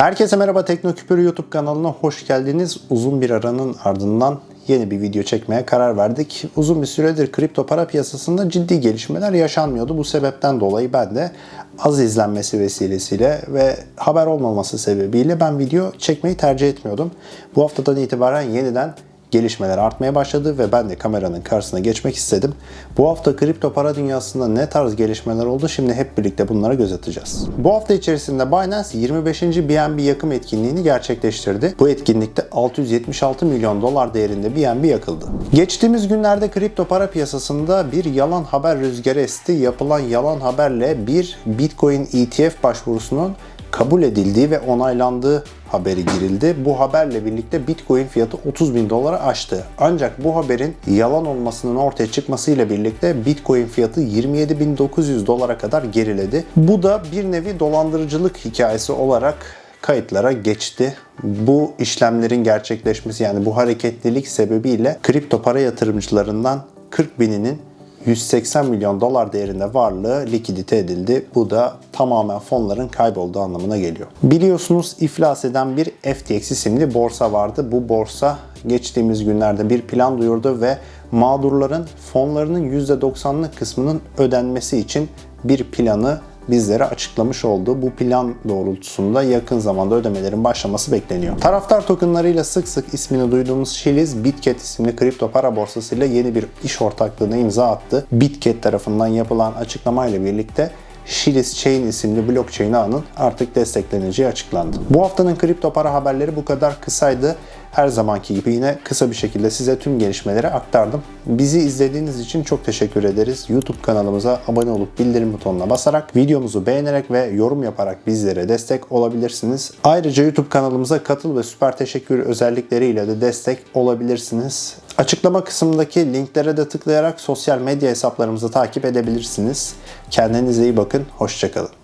Herkese merhaba Teknoküpür YouTube kanalına hoş geldiniz. Uzun bir aranın ardından yeni bir video çekmeye karar verdik. Uzun bir süredir kripto para piyasasında ciddi gelişmeler yaşanmıyordu. Bu sebepten dolayı ben de az izlenmesi vesilesiyle ve haber olmaması sebebiyle ben video çekmeyi tercih etmiyordum. Bu haftadan itibaren yeniden gelişmeler artmaya başladı ve ben de kameranın karşısına geçmek istedim. Bu hafta kripto para dünyasında ne tarz gelişmeler oldu şimdi hep birlikte bunlara göz atacağız. Bu hafta içerisinde Binance 25. BNB yakım etkinliğini gerçekleştirdi. Bu etkinlikte 676 milyon dolar değerinde BNB yakıldı. Geçtiğimiz günlerde kripto para piyasasında bir yalan haber rüzgarı esti. Yapılan yalan haberle bir Bitcoin ETF başvurusunun kabul edildiği ve onaylandığı haberi girildi. Bu haberle birlikte Bitcoin fiyatı 30 bin dolara aştı. Ancak bu haberin yalan olmasının ortaya çıkmasıyla birlikte Bitcoin fiyatı 27.900 dolara kadar geriledi. Bu da bir nevi dolandırıcılık hikayesi olarak kayıtlara geçti. Bu işlemlerin gerçekleşmesi yani bu hareketlilik sebebiyle kripto para yatırımcılarından 40 bininin 180 milyon dolar değerinde varlığı likidite edildi. Bu da tamamen fonların kaybolduğu anlamına geliyor. Biliyorsunuz iflas eden bir FTX isimli borsa vardı. Bu borsa geçtiğimiz günlerde bir plan duyurdu ve mağdurların fonlarının %90'lık kısmının ödenmesi için bir planı bizlere açıklamış oldu. Bu plan doğrultusunda yakın zamanda ödemelerin başlaması bekleniyor. Taraftar tokenlarıyla sık sık ismini duyduğumuz Shiliz, Bitget isimli kripto para borsasıyla yeni bir iş ortaklığına imza attı. Bitget tarafından yapılan açıklamayla birlikte Shiliz Chain isimli blockchain ağının artık destekleneceği açıklandı. Bu haftanın kripto para haberleri bu kadar kısaydı. Her zamanki gibi yine kısa bir şekilde size tüm gelişmeleri aktardım. Bizi izlediğiniz için çok teşekkür ederiz. YouTube kanalımıza abone olup bildirim butonuna basarak, videomuzu beğenerek ve yorum yaparak bizlere destek olabilirsiniz. Ayrıca YouTube kanalımıza katıl ve süper teşekkür özellikleriyle de destek olabilirsiniz. Açıklama kısmındaki linklere de tıklayarak sosyal medya hesaplarımızı takip edebilirsiniz. Kendinize iyi bakın, hoşçakalın.